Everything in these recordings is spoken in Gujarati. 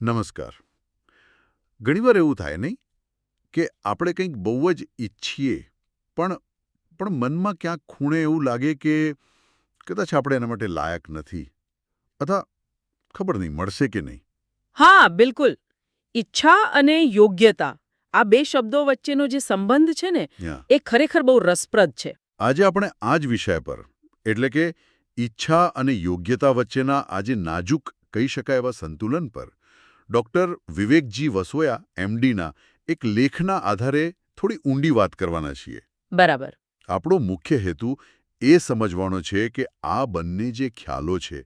નમસ્કાર. ઘણીવાર એવું થાય નહીં કે આપણે કંઈક બહુ જ ઈચ્છીએ પણ પણ મનમાં ક્યાંક ખૂણે એવું લાગે કે કદાચ આપણે એના માટે લાયક નથી. અથવા ખબર નહીં મળશે કે નહીં? હા બિલકુલ. ઈચ્છા અને યોગ્યતા આ બે શબ્દો વચ્ચેનો જે સંબંધ છે ને એ ખરેખર બહુ રસપ્રદ છે. આજે આપણે આ જ વિષય પર એટલે કે ઈચ્છા અને યોગ્યતા વચ્ચેના આજે નાજુક કહી શકાય એવા સંતુલન પર ડૉક્ટર વિવેકજી વસોયા એમડીના એક લેખના આધારે થોડી ઊંડી વાત કરવાના છીએ. બરાબર. આપણો મુખ્ય હેતુ એ સમજવાનો છે કે આ બંને જે ખ્યાલો છે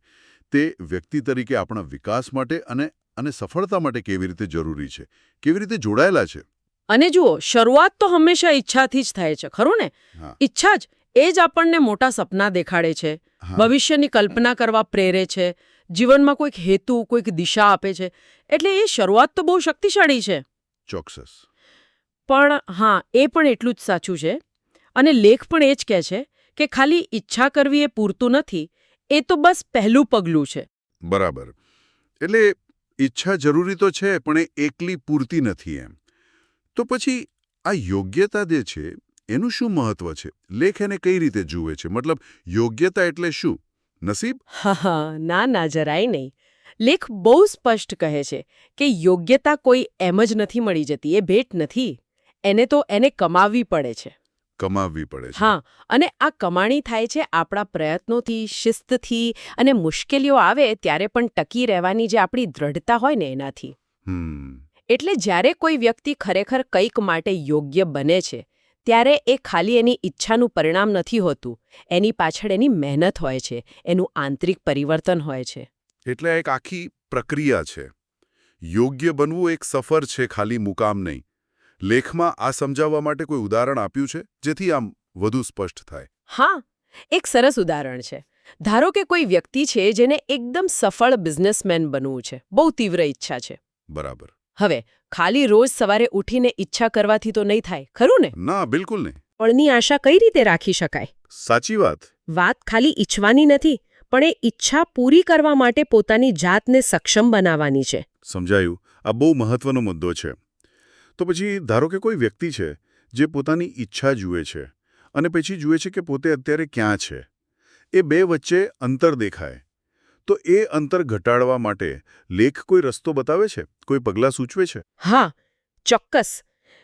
તે વ્યક્તિ તરીકે આપણા વિકાસ માટે અને અને સફળતા માટે કેવી રીતે જરૂરી છે? કેવી રીતે જોડાયેલા છે? અને જુઓ શરૂઆત તો હંમેશા ઈચ્છાથી જ થાય છે ખરું ને? ઈચ્છા જ એ જ આપણને મોટા સપના દેખાડે છે. ભવિષ્યની કલ્પના કરવા પ્રેરે છે. જીવનમાં કોઈક હેતુ કોઈક દિશા આપે છે. એટલે એ શરૂઆત તો બહુ શક્તિશાળી છે. ચોક્કસ. પણ હા એ પણ એટલું જ સાચું છે. અને લેખ પણ એ જ કહે છે કે ખાલી ઈચ્છા કરવી એ પૂરતું નથી એ તો બસ પહેલું પગલું છે. બરાબર. એટલે ઈચ્છા જરૂરી તો છે પણ એ એકલી પૂરતી નથી એમ. તો પછી આ યોગ્યતા જે છે એનું શું મહત્વ છે? લેખ એને કઈ રીતે જુએ છે? મતલબ યોગ્યતા એટલે શું? નસીબ? હા હા ના ના જરાય નહીં. લેખ બહુ સ્પષ્ટ કહે છે કે યોગ્યતા કોઈ એમ જ નથી મળી જતી એ ભેટ નથી. એને તો એને કમાવવી પડે છે. કમાવવી પડે છે. હા અને આ કમાણી થાય છે આપણા પ્રયત્નોથી શિસ્તથી અને મુશ્કેલીઓ આવે ત્યારે પણ ટકી રહેવાની જે આપણી દ્રઢતા હોય ને એનાથી. એટલે જ્યારે કોઈ વ્યક્તિ ખરેખર કંઈક માટે યોગ્ય બને છે ત્યારે એ ખાલી એની ઈચ્છાનું પરિણામ નથી હોતું. એની પાછળ એની મહેનત હોય છે એનું આંતરિક પરિવર્તન હોય છે. એટલે એક આખી પ્રક્રિયા છે. યોગ્ય બનવું એક સફર છે ખાલી મુકામ નહીં. લેખમાં આ સમજાવવા માટે કોઈ ઉદાહરણ આપ્યું છે જેથી આમ વધુ સ્પષ્ટ થાય? હા એક સરસ ઉદાહરણ છે. ધારો કે કોઈ વ્યક્તિ છે જેને એકદમ સફળ બિઝનેસમેન બનવું છે બહુ તીવ્ર ઈચ્છા છે. બરાબર. હવે ખાલી રોજ સવારે ઉઠીને ઈચ્છા કરવાથી તો નહીં થાય ખરું ને? ના બિલકુલ નહીં. ફળની આશા કઈ રીતે રાખી શકાય? સાચી વાત. વાત ખાલી ઈચ્છવાની નથી પણ એ ઈચ્છા પૂરી કરવા માટે પોતાની જાતને સક્ષમ બનાવવાની છે. સમજાયું. આ બહુ મહત્વનો મુદ્દો છે. તો પછી ધારો કે કોઈ વ્યક્તિ છે જે પોતાની ઈચ્છા જુએ છે અને પછી જુએ છે કે પોતે અત્યારે ક્યાં છે. એ બે વચ્ચે અંતર દેખાય. તો એ અંતર ઘટાડવા માટે લેખ કોઈ રસ્તો બતાવે છે? કોઈ પગલાં સૂચવે છે? હા ચોક્કસ.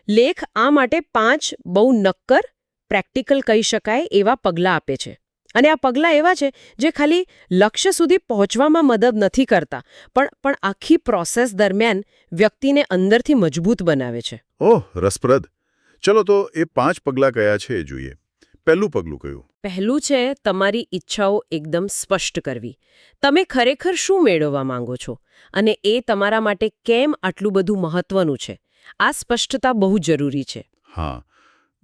લેખ આ માટે પાંચ બહુ નક્કર પ્રેક્ટિકલ કહી શકાય એવા પગલાં આપે છે. અને આ પગલાં એવા છે જે ખાલી લક્ષ્ય સુધી પહોંચવામાં મદદ નથી કરતા પણ પણ આખી પ્રોસેસ દરમિયાન વ્યક્તિને અંદરથી મજબૂત બનાવે છે. ઓહ રસપ્રદ. ચલો તો એ પાંચ પગલાં કયા છે એ જોઈએ. પહેલું પગલું કયું? પહેલું છે તમારી ઈચ્છાઓ એકદમ સ્પષ્ટ કરવી. તમે ખરેખર શું મેળવવા માંગો છો? અને એ તમારા માટે કેમ આટલું બધું મહત્વનું છે? આ સ્પષ્ટતા બહુ જરૂરી છે. હા.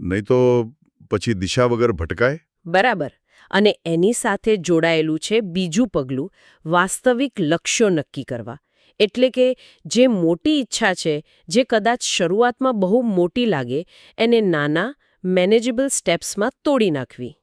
નહીં તો પછી દિશા વગર ભટકાય? બરાબર. અને એની સાથે જોડાયેલું છે બીજું પગલું વાસ્તવિક લક્ષ્યો નક્કી કરવા. એટલે કે જે મોટી ઈચ્છા છે જે કદાચ શરૂઆતમાં બહુ મોટી લાગે એને નાના મેનેજેબલ સ્ટેપ્સમાં તોડી નાખવી.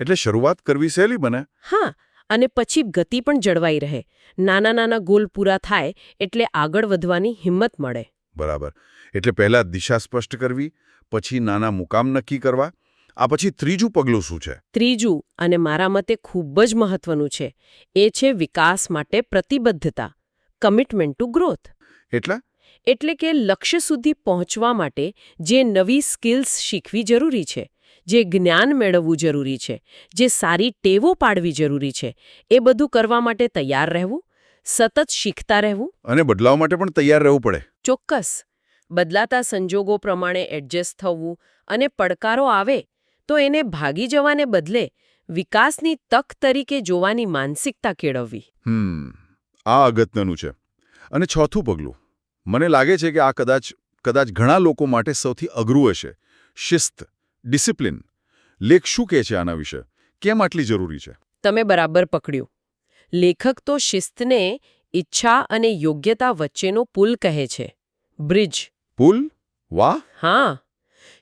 એટલે શરૂઆત કરવી સહેલી બને. હા અને પછી ગતિ પણ જળવાઈ રહે. નાના નાના ગોલ પૂરા થાય એટલે આગળ વધવાની હિંમત મળે. બરાબર. એટલે પહેલા દિશા સ્પષ્ટ કરવી પછી નાના મુકામ નક્કી કરવા આ પછી ત્રીજું પગલું શું છે? ત્રીજું અને મારા મતે ખૂબ જ મહત્વનું છે એ છે વિકાસ માટે પ્રતિબદ્ધતા કમિટમેન્ટ ટુ ગ્રોથ એટલે? એટલે કે લક્ષ્ય સુધી પહોંચવા માટે જે નવી સ્કિલ્સ શીખવી જરૂરી છે જે જ્ઞાન મેળવવું જરૂરી છે જે સારી ટેવો પાડવી જરૂરી છે એ બધું કરવા માટે તૈયાર રહેવું સતત શીખતા રહેવું. અને બદલાવ માટે પણ તૈયાર રહેવું પડે. ચોક્કસ. બદલાતા સંજોગો પ્રમાણે એડજસ્ટ થવું અને પડકારો આવે તો એને ભાગી જવાને બદલે વિકાસની તક તરીકે જોવાની માનસિકતા કેળવવી. હમ આ અગત્યનું છે. અને ચોથું પગલું. મને લાગે છે કે આ કદાચ કદાચ ઘણા લોકો માટે સૌથી અઘરું હશે. શિસ્ત ડિસિપ્લિન. લેખ શું કહે છે આના વિશે? કેમ આટલી જરૂરી છે? તમે બરાબર પકડ્યું. લેખક તો શિસ્તને ઈચ્છા અને યોગ્યતા વચ્ચેનો પુલ કહે છે. બ્રિજ. પુલ? વાહ! હા.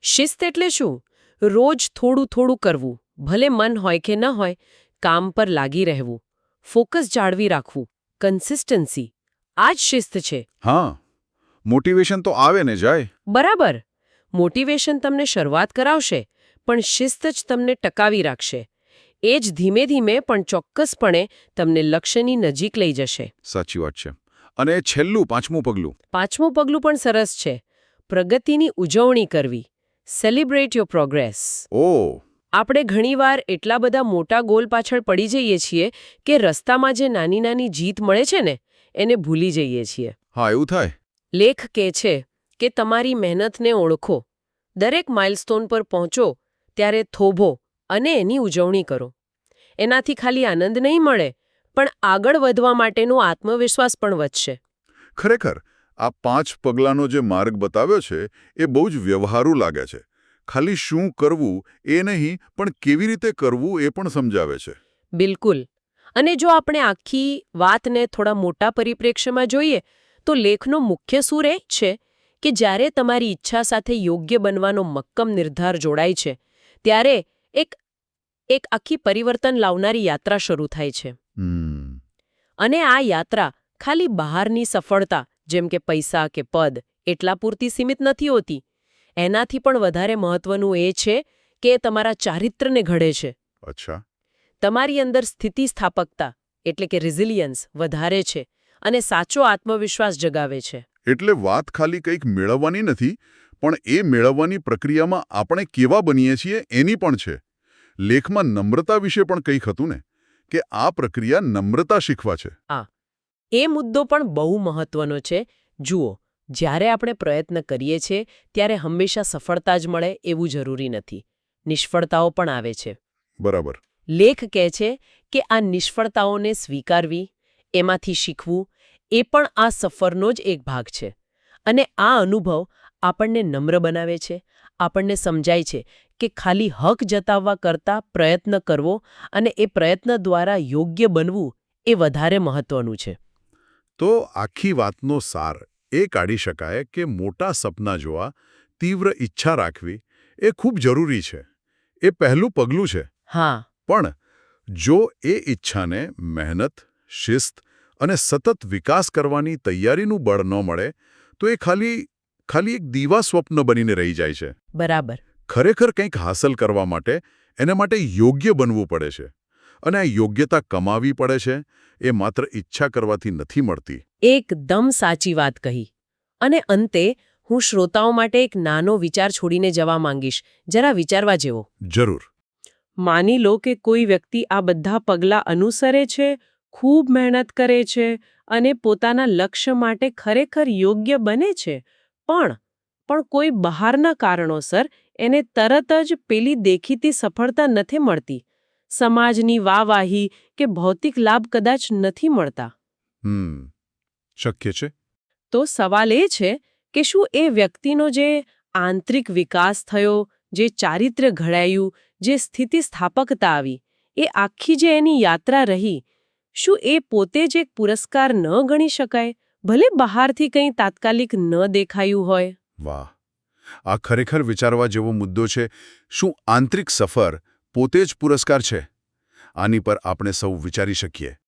શિસ્ત એટલે શું? રોજ થોડું થોડું કરવું ભલે મન હોય કે ન હોય કામ પર લાગી રહેવું. ફોકસ જાળવી રાખવું. કન્સિસ્ટન્સી. આ જ શિસ્ત છે. હા. મોટિવેશન તો આવે ને જાય. બરાબર. મોટિવેશન તમને શરૂઆત કરાવશે પણ શિસ્ત જ તમને ટકાવી રાખશે. એ જ ધીમે ધીમે પણ ચોક્કસપણે તમને લક્ષ્યની નજીક લઈ જશે. સાચી વાત છે. અને છેલ્લું પાંચમું પગલું. પાંચમું પગલું પણ સરસ છે. પ્રગતિની ઉજવણી કરવી. સેલિબ્રેટ યોર પ્રોગ્રેસ ઓ. આપણે ઘણીવાર એટલા બધા મોટા ગોલ પાછળ પડી જઈએ છીએ કે રસ્તામાં જે નાની નાની જીત મળે છે ને એને ભૂલી જઈએ છીએ. હા એવું થાય. લેખ કહે છે કે તમારી મહેનતને ઓળખો. દરેક માઇલસ્ટોન પર પહોંચો ત્યારે થોભો અને એની ઉજવણી કરો. એનાથી ખાલી આનંદ નહીં મળે પણ આગળ વધવા માટેનો આત્મવિશ્વાસ પણ વધશે. ખરેખર આ પાંચ પગલાંનો જે માર્ગ બતાવ્યો છે એ બહુ જ વ્યવહારુ લાગે છે. ખાલી શું કરવું એ નહીં પણ કેવી રીતે કરવું એ પણ સમજાવે છે. બિલકુલ. અને જો આપણે આખી વાતને થોડા મોટા પરિપ્રેક્ષ્યમાં જોઈએ તો લેખનો મુખ્ય સૂર એ છે કે જ્યારે તમારી ઈચ્છા સાથે યોગ્ય બનવાનો મક્કમ નિર્ધાર જોડાય છે ત્યારે એક એક આખી પરિવર્તન લાવનારી યાત્રા શરૂ થાય છે. અને આ યાત્રા ખાલી બહારની સફળતા જેમ કે પૈસા કે પદ એટલા પૂરતી સીમિત નથી હોતી. એનાથી પણ વધારે મહત્વનું એ છે કે એ તમારા ચારિત્રને ઘડે છે. અચ્છા. તમારી અંદર સ્થિતિસ્થાપકતા એટલે કે રિઝિલિયન્સ વધારે છે અને સાચો આત્મવિશ્વાસ જગાવે છે. એટલે વાત ખાલી કંઈક મેળવવાની નથી પણ એ મેળવવાની પ્રક્રિયામાં આપણે કેવા બનીએ છીએ એની પણ છે. લેખમાં નમ્રતા વિશે પણ કંઈક હતું ને કે આ પ્રક્રિયા નમ્રતા શીખવા છે. એ મુદ્દો પણ બહુ મહત્વનો છે. જુઓ જ્યારે આપણે પ્રયત્ન કરીએ છીએ ત્યારે હંમેશા સફળતા જ મળે એવું જરૂરી નથી. નિષ્ફળતાઓ પણ આવે છે. બરાબર. લેખ કહે છે કે આ નિષ્ફળતાઓને સ્વીકારવી એમાંથી શીખવું એ પણ આ સફરનો જ એક ભાગ છે. અને આ અનુભવ આપણને નમ્ર બનાવે છે. આપણને સમજાય છે કે ખાલી હક જતાવવા કરતાં પ્રયત્ન કરવો અને એ પ્રયત્ન દ્વારા યોગ્ય બનવું એ વધારે મહત્વનું છે. તો આખી વાતનો સાર. એ કાઢી શકાય કે મોટા સપના જોવા તીવ્ર ઈચ્છા રાખવી એ ખૂબ જરૂરી છે. એ પહેલું પગલું છે. હા. પણ જો એ ઈચ્છાને મહેનત શિસ્ત અને સતત વિકાસ કરવાની તૈયારીનું બળ ન મળે તો એ ખાલી ખાલી એક દીવા સ્વપ્ન બનીને રહી જાય છે. બરાબર. ખરેખર કંઈક હાંસલ કરવા માટે એના માટે યોગ્ય બનવું પડે છે. અને આ યોગ્યતા કમાવી પડે છે એ માત્ર ઈચ્છા કરવાથી નથી મળતી. એકદમ સાચી વાત કહી. અને અંતે હું શ્રોતાઓ માટે એક નાનો વિચાર છોડીને જવા માંગીશ. જરા વિચારવા જેવો. જરૂર. માની લો કે કોઈ વ્યક્તિ આ બધા પગલાં અનુસરે છે ખૂબ મહેનત કરે છે અને પોતાના લક્ષ્ય માટે ખરેખર યોગ્ય બને છે. પણ પણ કોઈ બહારના કારણોસર એને તરત જ પેલી દેખીતી સફળતા નથી મળતી. સમાજની વાહવાહી કે ભૌતિક લાભ કદાચ નથી મળતા? હમ શક્ય છે. તો સવાલ એ છે કે શું એ વ્યક્તિનો જે આંતરિક વિકાસ થયો જે ચારિત્ર્ય ઘડાયું જે સ્થિતિસ્થાપકતા આવી એ આખી જે એની યાત્રા રહી શું એ પોતે જ એક પુરસ્કાર ન ગણી શકાય? ભલે બહારથી કંઈ તાત્કાલિક ન દેખાયું હોય. વાહ આ ખરેખર વિચારવા જેવો મુદ્દો છે. શું આંતરિક સફર પોતે જ પુરસ્કાર છે. આની પર આપણે સૌ વિચારી શકીએ.